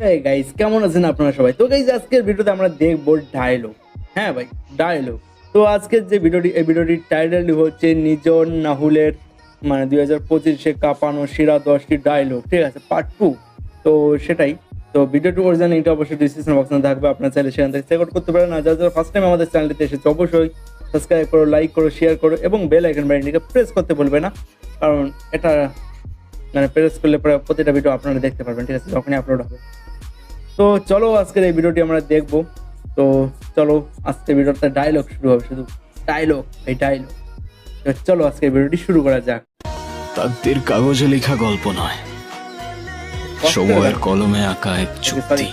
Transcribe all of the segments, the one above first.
Guys কেমন আছেন আপনারা সবাই? তো গাইস আজকের ভিডিওতে আমরা দেখব ডায়লগ হ্যাঁ ভাই ডায়লগ তো আজকের যে ভিডিওটি, এই ভিডিওটির টাইটেলটি হচ্ছে নিজন নাহুলের মানে দুই হাজার পঁচিশে কাঁপানো সেরা দশটি ডায়লগ ঠিক আছে পার্ট টু তো সেটাই। তো ভিডিওটি অরিজিনাল এটা অবশ্যই ডিসক্রিপশন বক্সে থাকবে। আপনার চাইলে সেখান থেকে চেক আউট করতে পারেন। আর যারা ফার্স্ট টাইম আমাদের চ্যানেলটিতে এসেছে, অবশ্যই সাবস্ক্রাইব করো লাইক করো শেয়ার করো এবং বেল আইকন বাটনটিকে প্রেস করতে বলবে না। কারণ এটা মানে প্রেস করলে পরে প্রতিটা ভিডিও আপনারা দেখতে পারবেন। ঠিক আছে, যখনই আপলোড হবে। তো চলো আজকের এই ভিডিওটি আমরা দেখব। তো চলো আজকে ভিডিওতে ডায়লগ শুরু হবে শুধু ডায়লগ এই ডায়লগ তো চলো আজকে ভিডিওটি শুরু করা যাক। তাকদির কাগজে লেখা গল্প নয়। সময়ের কলমে আঁকা এক চুক্তি।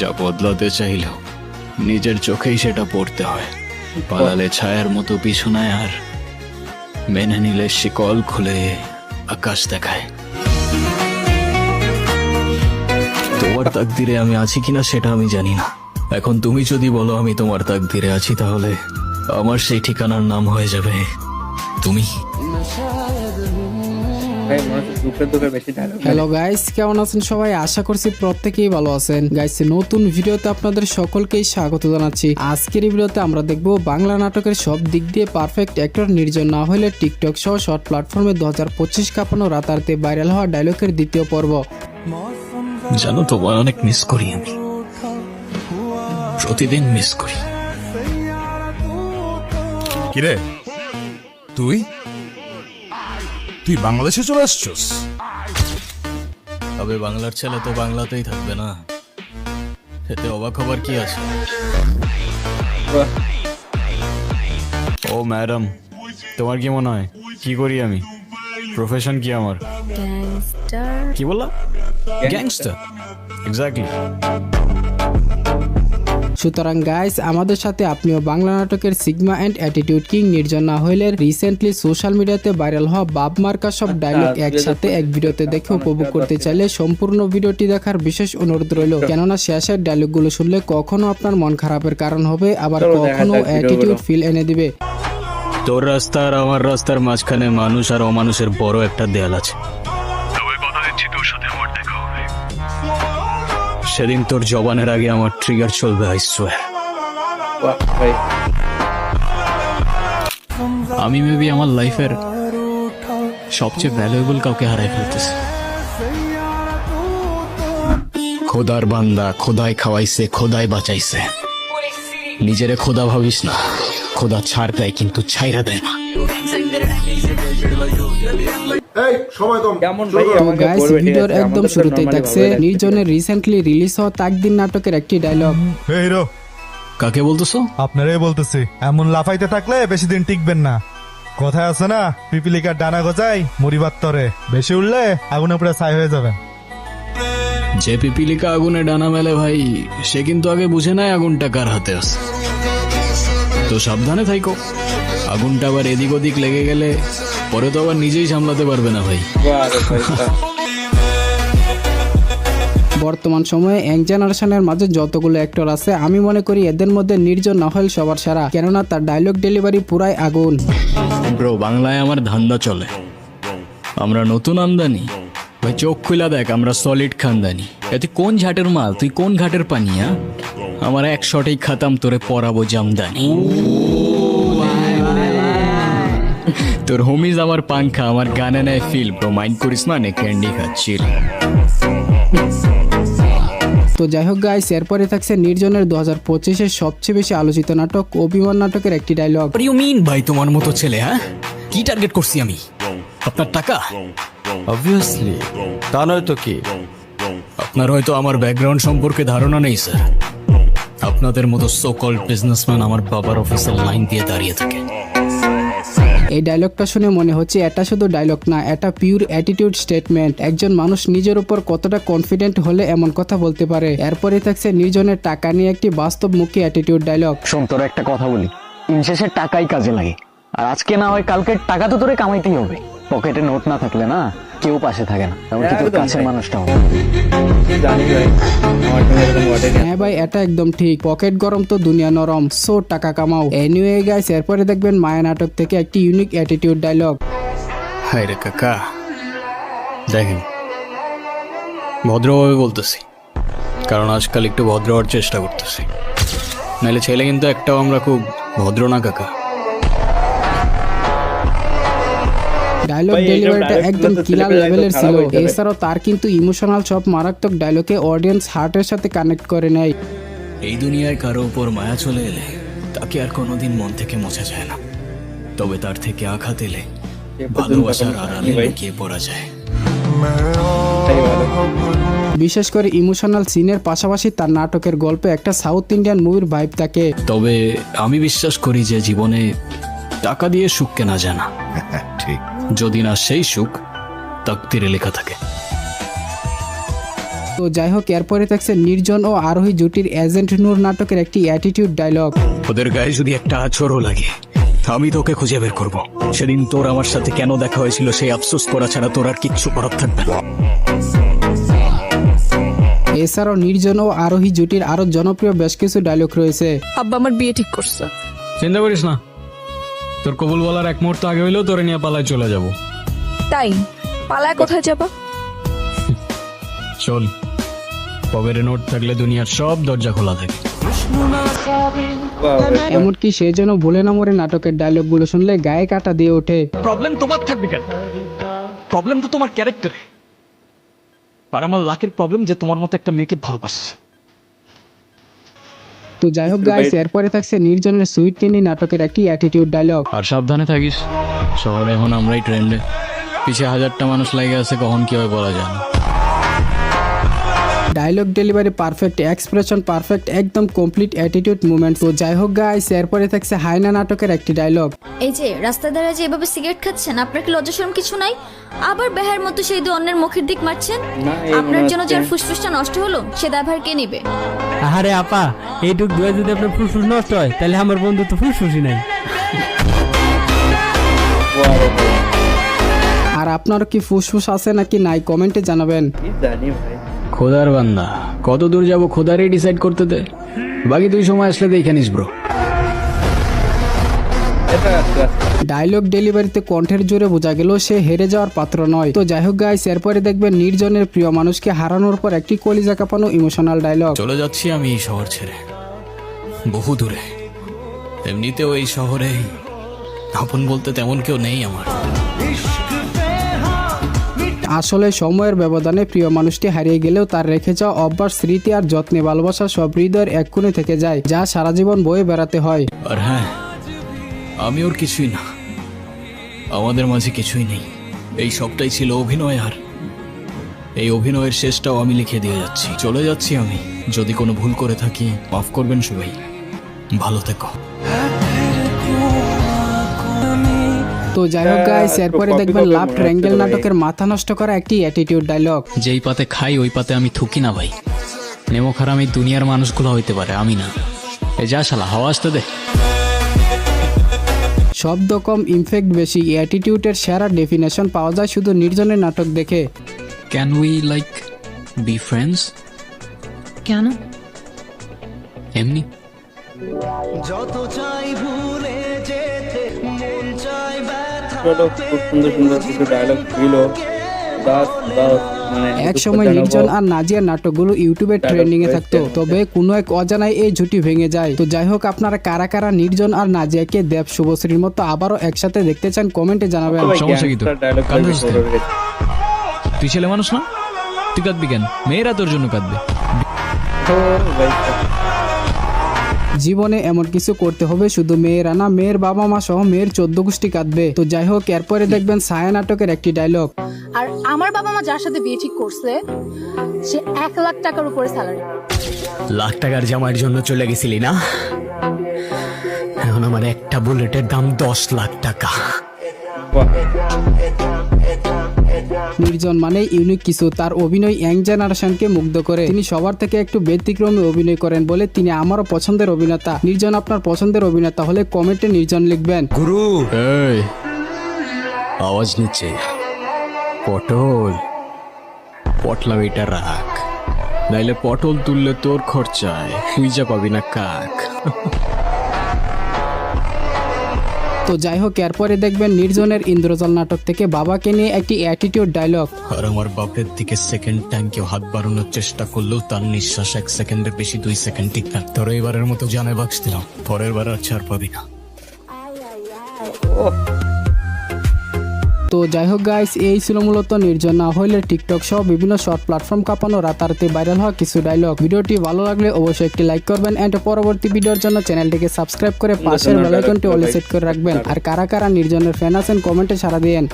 যা বদলাতে চাইলেও নিজের চোখেই সেটা পড়তে হয়। পালালে ছায়ার মতো পিছনায় আর মেনে নিলে শিকল খুলে আকাশ দেখায়। তোমার তাকদিরে আমি আছি কিনা সেটা আমি জানি না। এখন তুমি যদি বলো আমি তোমার তাকদিরে আছি তাহলে আমার সেই ঠিকানার নাম হয়ে যাবে। তুমি? হ্যালো গাইস কেমন আছেন সবাই? আশা করছি প্রত্যেকেই ভালো আছেন। গাইস নতুন ভিডিওতে আপনাদের সকলকেই স্বাগত জানাচ্ছি। আজকের ভিডিওতে আমরা দেখব বাংলা নাটকের সব দিক দিয়ে পারফেক্ট অ্যাক্টর নির্জন না হলে টিকটক সহ শর্ট প্ল্যাটফর্মে দু হাজার পঁচিশ কাপানো রাতারতে ভাইরাল হওয়া ডায়লগের দ্বিতীয় পর্ব। জানো তোমায় অনেক মিস করি আমি। প্রতিদিন মিস করি। কিরে? তুই? তুই বাংলাদেশে চলে আসছস? তবে বাংলার ছেলে তো বাংলাতেই থাকবে না। এতে অবাক হবার কি আছে? ও ম্যাডাম তোমার কি মনে হয়? কি করি আমি? প্রফেশন কি আমার? কি বললাম গ্যাংস্টার এক্স্যাক্টলি সুতরাং গাইস আমাদের সাথে আপনিও বাংলা নাটকের সিগমা অ্যান্ড অ্যাটিটিউড কিং নির্জন না হইলে রিসেন্টলি সোশ্যাল মিডিয়াতে ভাইরাল হওয়া বাপ মার্কা সব ডায়লগ একসাথে এক ভিডিওতে দেখে উপভোগ করতে চাইলে সম্পূর্ণ ভিডিওটি দেখার বিশেষ অনুরোধ রইল। কেননা শেষের ডায়লগগুলো শুনলে কখনো আপনার মন খারাপের কারণ হবে আবার কখনো অ্যাটিটিউড ফিল এনে দিবে। তোর রাস্তা আর আমার রাস্তার মাঝখানে মানুষ আর অমানুষের বড় একটা দেয়াল আছে। সেদিন তোর জবানের আগে আমার ট্রিগার চলবে আই আমি মেবি আমার লাইফের সবচেয়ে ভ্যালুয়েবল কাউকে হারাই ফেলতেছি। খোদার বান্দা, খোদাই খাওয়াইছে, খোদাই বাঁচাইছে। নিজেরে খোদা ভাবিস না, খোদা ছাড় দেয়, কিন্তু ছাইরা দেয় না। এই সময় কম। কেমন ভাই? গাইস ভিডিওর একদম শুরুতেই থাকছে। নির্জনের রিসেন্টলি রিলিজ হওয়া তাকদিন নাটকের একটি ডায়লগ হে হিরো। কাকে বলতেছো? আপনারাই বলতেছি এমন লাফাইতে থাকলে বেশি দিন টিকবেন না। কথায় আছে না পিপিলিকার ডানা গজাই মরিবার তরে। বেশি উঠলে আগুনে পুরো ছাই হয়ে যাবে যে পিপিলিকা আগুনে ডানা মেলে ভাই সে কিন্তু আগে বুঝে নাই আগুনটা কার হাতে আছে। তো সাবধানে থাইকো। আগুনটা আবার এদিক ওদিক লেগে গেলে পরে তো আবার নিজেই সামলাতে পারবে না ভাই। বর্তমান সময়ে ইয়াং জেনারেশনের মাঝে যতগুলো অ্যাক্টর আছে আমি মনে করি এদের মধ্যে নির্জন নহল সবার সারা কেননা তার ডায়লগ ডেলিভারি পুরাই আগুন। ব্রো বাংলায় আমার ধান্দা চলে। আমরা নতুন আমদানি। ভাই চোখ খুলা দেখ আমরা সলিড খানদানি। এতে কোন ঝাটের মাল? তুই কোন ঘাটের পানিয়া আমার এক শটেই খাতাম তোরে পরাবো জামদানি। তোর হোমিজ আমার পাংখা আমার গানে নেয় ফিল ব্রো মাইন্ড করিস না নে ক্যান্ডি খাচ্ছিল তো যাই হোক গাইস এরপরে থাকছে নির্জনের দু হাজার পঁচিশের সবচেয়ে বেশি আলোচিত নাটক অভিমান নাটকের একটি ডায়লগ ইউ মিন ভাই তোমার মতো ছেলে হ্যাঁ? কি টার্গেট করছি আমি? আপনার টাকা? অবভিয়াসলি তা নয় তো কি? আপনার হয়তো আমার ব্যাকগ্রাউন্ড সম্পর্কে ধারণা নেই স্যার আপনাদের মতো সো কল্ড বিজনেসম্যান আমার বাবার অফিসের লাইন দিয়ে দাঁড়িয়ে থাকে। এই ডায়লগটা শুনে মনে হচ্ছে এটা শুধু ডায়লগ না, এটা পিওর অ্যাটিটিউড স্টেটমেন্ট একজন মানুষ নিজের উপর কতটা কনফিডেন্ট হলে এমন কথা বলতে পারে। এরপরে থাকছে নির্জনের টাকা নিয়ে একটি বাস্তবমুখী অ্যাটিটিউড ডায়লগ শোন, তোর একটা কথা বলি। দিন শেষে টাকাই কাজে লাগে। আর আজকে না হয় কালকে টাকা তো তোরে কামাইতেই হবে। পকেটে নোট না থাকলে না? কেউ পাশে থাকে না। এমনকি তোর কাছের। মানুষটাও জানি ভাই আমার সঙ্গে এরকম ঘটেনি হ্যাঁ ভাই এটা একদম ঠিক। পকেট গরম তো দুনিয়া নরম সো টাকা কামাও। এনিওয়ে গাইস এরপরে দেখবেন মায়া নাটক থেকে একটি ইউনিক অ্যাটিটিউড ডায়লগ হায় রে কাকা দেখেন ভদ্রভাবে বলতেছি কারণ আজকাল একটু ভদ্র হওয়ার চেষ্টা করতেছি। নাহলে ছেলে কিন্তু একটাও আমরা খুব ভদ্র না কাকা। ডায়লগ ডেলিভারিটা একদম কিলার লেভেলের ছিল। এছাড়াও তার কিন্তু ইমোশনাল সব মারাত্মক ডায়লগে অডিয়েন্স হার্টের সাথে কানেক্ট করে নেয়। এই দুনিয়ায় কারও উপর মায়া চলে এলে তাকে আর কোনোদিন মন থেকে মোছা যায় না। তবে তার থেকে আঘাত এলে ভালোবাসার আড়ালে লুকিয়ে পড়া যায়। বিশেষ করে ইমোশনাল সিনের পাশাপাশি তার নাটকের গল্পে একটা সাউথ ইন্ডিয়ান মুভির ভাইব থাকে। তবে আমি বিশ্বাস করি যে জীবনে টাকা দিয়ে সুখ কেনা যায় না। ঠিক। যদি না সেই সুখ তাকতিরে লেখা থাকে। তো যাই হোক এরপরে থাকছে নির্জন ও আরোহী জুটির এজেন্ট নূর নাটকের একটি অ্যাটিটিউড ডায়লগ ওদের গায়ে যদি একটা আছরও লাগে আমি তোকে খুঁজে বের করব। সেদিন তোর আমার সাথে কেন দেখা হয়েছিল সেই আফসোস করা ছাড়া তোর আর কিচ্ছু করার থাকবে না। এছাড়াও নির্জন ও আরোহী জুটির আরও জনপ্রিয় বেশ কিছু ডায়লগ রয়েছে। আব্বা আমার বিয়ে ঠিক করছে। চিন্তা করিস না। তোর কবুল বলার এক মুহূর্ত আগে হইলেও তোরে নিয়ে পালায় চলে যাব। তাই? পালায় কোথায় যাবা? চল পকেটে নোট থাকলে দুনিয়ার সব দরজা খোলা থাকে। এমনকি সে যেন ভুলে না মরে নাটকের ডায়লগগুলো শুনলে গায়ে কাটা দিয়ে ওঠে। প্রবলেম তোমার থাকবে কেন? প্রবলেম তো তোমার ক্যারেক্টারে আর আমার লাকের প্রবলেম যে তোমার মতো একটা মেয়েকে ভালোবাসছে। তো যাই হোক গাইস এরপরে থাকছে নির্জনের সুইট কিনি নাটকের একটি অ্যাটিটিউড ডায়লগ আর সাবধানে থাকিস। সবাই এখন আমরাই ট্রেন্ডে পিছে হাজারটা মানুষ লাগে আছে কখন কি হয় বলা যায় না। Dialogue delivery perfect expression perfect একদম কমপ্লিট অ্যাটিটিউড মুভমেন্ট তো যাই হোক গাইস এরপরে থাকছে হাইনা নাটকের একটি ডায়লগ এই যে রাস্তা দ্বারা যে এভাবে সিগারেট খাচ্ছেন আপনার কি লজ্জাশরম কিছু নাই? আবার বেহার মতো সেই দু অন্যের মুখের দিক মারছেন? আপনার জন্য যার ফুসফুসটা নষ্ট হলো সে দায়ভার কে নিবে? আরে আপা এইটুক দুয়ে যদি আপনার ফুসফুস নষ্ট হয় তাহলে আমার বন্ধু তো ফুসফুসই নাই। আর আপনার কি ফুসফুস আছে নাকি নাই কমেন্টে জানাবেন। জানি ভাই। খোদার বান্দা কত দূর যাব খোদারই ডিসাইড করতে দে। বাকি তুই সময় আসলে দেখে নিস ব্রো ডায়লগ ডেলিভারিতে কণ্ঠের জোরে বোঝা গেল সে হেরে যাওয়ার পাত্র নয়। তো যাই হোক গাইস এরপরে দেখবেন নির্জনের প্রিয় মানুষকে হারানোর পর একটি কলিজা কাঁপানো ইমোশনাল ডায়লগ চলে যাচ্ছি আমি এই শহর ছেড়ে বহু দূরে। এমনিতেও এই শহরে আপন বলতে তেমন কেউ নেই আমার। আসলে সময়ের ব্যবধানে প্রিয় মানুষটি হারিয়ে গেলেও তার রেখে যাওয়া অভ্যাস, স্মৃতি আর যত্নে ভালোবাসা সব হৃদয়ের এক কোণে থেকে যায়, যা সারা জীবন বয়ে বেড়াতে হয়। আর হ্যাঁ আমি ওর কিছুই না। আমাদের মাঝে কিছুই নেই। এই সবটাই ছিল অভিনয় আর এই অভিনয়ের শেষটাও আমি লিখে দিয়ে যাচ্ছি। চলে যাচ্ছি আমি। যদি কোনো ভুল করে থাকি, মাফ করবেন সবাই। ভালো থেকো। তো যাই হোক গাইস হ্যাঁ, এরপরে দেখবেন লাভ ট্রায়াঙ্গেল নাটকের মাথা নষ্ট করা একটি অ্যাটিটিউড ডায়লগ যেই পাতে খাই ওই পাতে আমি থুকি না ভাই। নেমো খারাপ এই দুনিয়ার মানুষগুলো হইতে পারে আমি না। এ যা শালা হাওয়া আসতে দে। শব্দ কম ইমফেক্ট বেশি অ্যাটিটিউডের সেরা ডেফিনেশন পাওয়া যায় শুধু নির্জনের নাটক দেখে। Can we like be friends কেন? এমনি। চলো খুব সুন্দর সুন্দর কিছু ডায়লগ ছিল। দাস দাস মানে এক সময় নির্জন আর নাজিয়ার নাটকগুলো ইউটিউবে ট্রেন্ডিং এ থাকতো তবে কোনো এক অজানায় এই জুটি ভেঙে যায়। তো যাই হোক আপনারা কারা কারা নির্জন আর নাজিয়াকে দেব শুভশ্রীর মতো আবারও একসাথে দেখতে চান কমেন্টে জানাবেন। সমস্যা কি। তুই ছেলে মানুষ না? তুই কাঁদবি কেন? মেয়েরা তোর জন্য কাঁদবে। ও ভাই, জীবনে এমন কিছু করতে হবে শুধু মেয়েরা না মেয়ের বাবা মা সহ মেয়ের চোদ্দ গোষ্ঠী কাঁদবে। তো যাই হোক এরপরে দেখবেন ছায়া নাটকের একটি ডায়লগ আর আমার বাবা মা যার সাথে বিয়ে ঠিক করছে সে এক লাখ টাকার উপরে স্যালারি লাখ টাকার জামার জন্য চলে গেছিলি না? এখন আমার একটা বুলেটের দাম দশ লাখ টাকা। বাহ। নির্জন মানে ইউনিক কিছু। তার অভিনয় ইয়াং জেনারেশনকে মুগ্ধ করে। তিনি সবার থেকে একটু ব্যতিক্রমে অভিনয় করেন বলে তিনি আমারও পছন্দের অভিনেতা। নির্জন আপনার পছন্দের অভিনেতা হলে কমেন্টে নির্জন লিখবেন। গুরু! এই আওয়াজ নিচ্ছে। পটল। পটলা এটা রাখ নাইলে পটল তুললে তোর খরচায়। তুই যা পাবি না কাক। তো যাই হোক এরপরে দেখবেন নির্জনের ইন্দ্রজাল নাটক থেকে বাবাকে নিয়ে একটি অ্যাটিটিউড ডায়লগ আর আমার বাপের দিকে সেকেন্ড টাইম কেউ হাত বাড়ানোর চেষ্টা করলেও তার নিঃশ্বাস এক সেকেন্ডের বেশি দুই সেকেন্ড ঠিক না। তোর এবারের মতো জানে বাক্স দিলাম পরের বার আর ছাড় পাবি না। তো যাই হোক গাইস এই ছিল মূলত নির্জন না হইলে টিকটক সহ বিভিন্ন শর্ট প্ল্যাটফর্ম কাঁপানো রাতারাতি ভাইরাল হওয়া কিছু ডায়লগ ভিডিওটি ভালো লাগলে অবশ্যই একটি লাইক করবেন এন্ড পরবর্তী ভিডিওর জন্য চ্যানেলটিকে সাবস্ক্রাইব করে পাশের বেল আইকনটি অলে সেট করে রাখবেন। আর কারা কারা নির্জনের ফ্যান আছেন কমেন্টে সারা দিয়েন।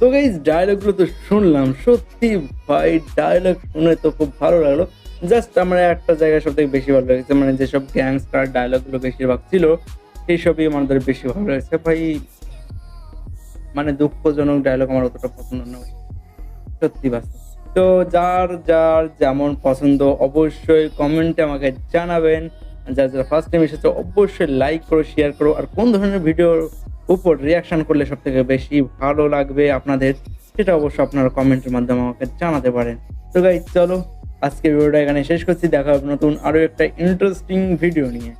তো গাইজ ডায়লগগুলো তো শুনলাম সত্যি ভাই ডায়লগ শুনে তো খুব ভালো লাগল। জাস্ট আমার একটা জায়গায় সব থেকে বেশি ভালো লেগেছে মানে যেসব গ্যাংস্টার ডায়লগগুলো বেশিরভাগ ছিল সেই সবই আমাদের বেশি ভালো লেগেছে। ভাই মানে দুঃখজনক ডায়লগ আমার অতটা পছন্দ না সত্যি বাস্তব। তো যার যার যেমন পছন্দ অবশ্যই কমেন্টে আমাকে জানাবেন। যারা যারা ফার্স্ট টাইম এসেছে, অবশ্যই লাইক করো শেয়ার করো। আর কোন ধরনের ভিডিওর উপর রিয়াকশন করলে সব থেকে বেশি ভালো লাগবে আপনাদের, সেটা অবশ্যই আপনারা কমেন্টের মাধ্যমে আমাকে জানাতে পারেন। তো গাই চলো আজকে ভিডিওটা এখানে শেষ করছি। দেখা হবে নতুন আরও একটা ইন্টারেস্টিং ভিডিও নিয়ে।